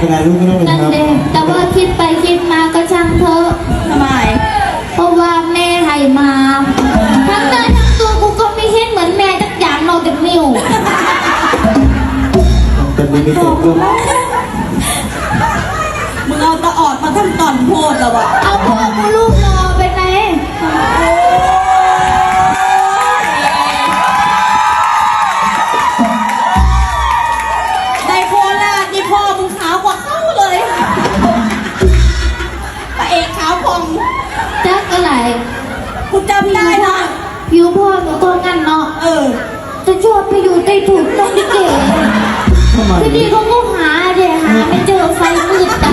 ไม่ละเป็นไรลูกไม่ต้องเป็นนั่นครับ เองแต่ว่าคิดไปคิดมาก็ช่างเถอะ ทำไม เพราะว่าแม่ให้มาทั้งเนื้อทั้งตัวกูก็ไม่เห็นเหมือนแม่สักอย่างนอกจากนิ้วเป็นลิมิเต็ดลูกมึงเอาตะออดมาทำตอนโพดเหรอวะเอาพ่อกูลูกรอ ไปอยู่ใต้ถุนต้องเก๋ทำไมทีนี้เขาก็หาเดี๋ยวหาไม่เจอไฟมืดตา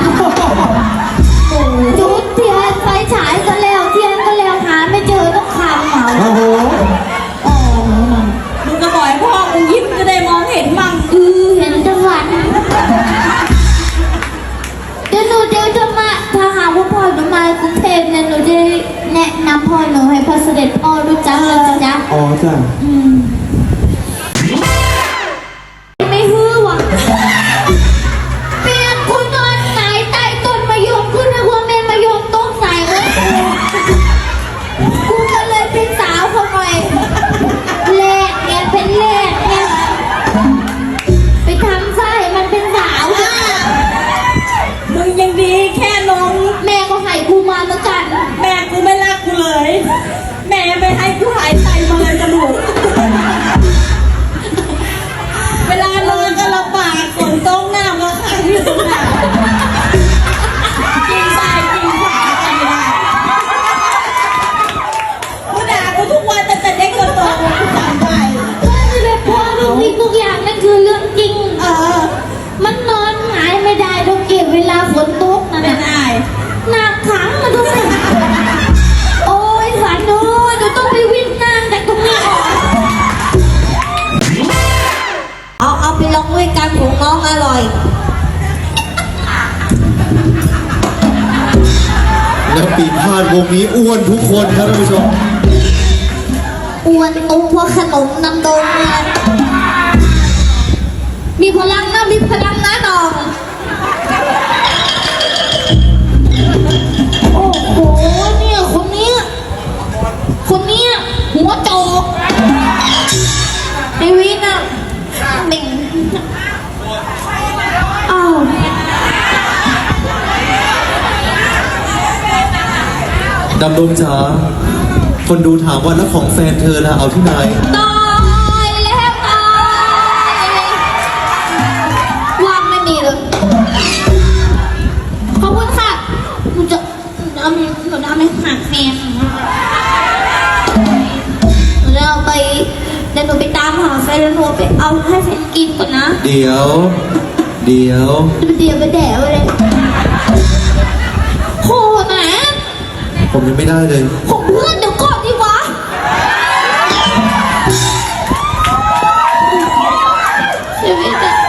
จุดเทียนไฟฉายก็แล้วเทียนก็แล้วหาไม่เจอต้องคำเหมาโอ้โหอ๋อมึงก็บอกให้พ่อมึงยิ้มจะได้มองเห็นมั่งอือเห็นจังหวัดเดี๋ยวหนูเดี๋ยวจะมาถ้าหากว่าพ่อหนูมากรุงเทพเนี่ยหนูจะแนะนำพ่อหนูให้พ่อเสด็จพ่อรู้จักเลยจ้ะจ๊ะอ๋อจ้ะ ลานอนก็ลำบากฝนต้องหน้ามาขังอยู่ตรงหน้ากินทรายกินขวากันไม่ได้กูด่ากูทุกวันแต่แต่เด็กจนโตกูจำได้ก็จะเป็นพ่อทุกสิ่งทุกอย่างนั่นคือเรื่องจริง เออ มันนอนหงายไม่ได้ต้องเก็บเวลาฝนตกนั่นเป็นน่ะไงหนักขังมาทุกสิ่ง ปีพาดวงนี้อ้วนทุกคนครับท่านผู้ชม อ้วนตุ้มพวกขนมน้ำดงเนี่ ดำดงจ๋าคนดูถามว่าแล้วของแฟนเธอล่ะเอาที่ไหน ตายแล้วตายว่างไม่มีเลยขอบคุณค่ะหนูจะหนูจะเอาหนูจะเอาไปหักแฟนหนูจะเอาไปเดี๋ยวหนูไปตามหาแฟนแล้วหนูไปเอาให้แฟนกินก่อนนะ เดี๋ยว เดี๋ยว เดี๋ยวไปแดวเลย ผมยังไม่ได้เลยผมเพื่อนเดี๋ยวก่อนดิวะ ชีวิตอะ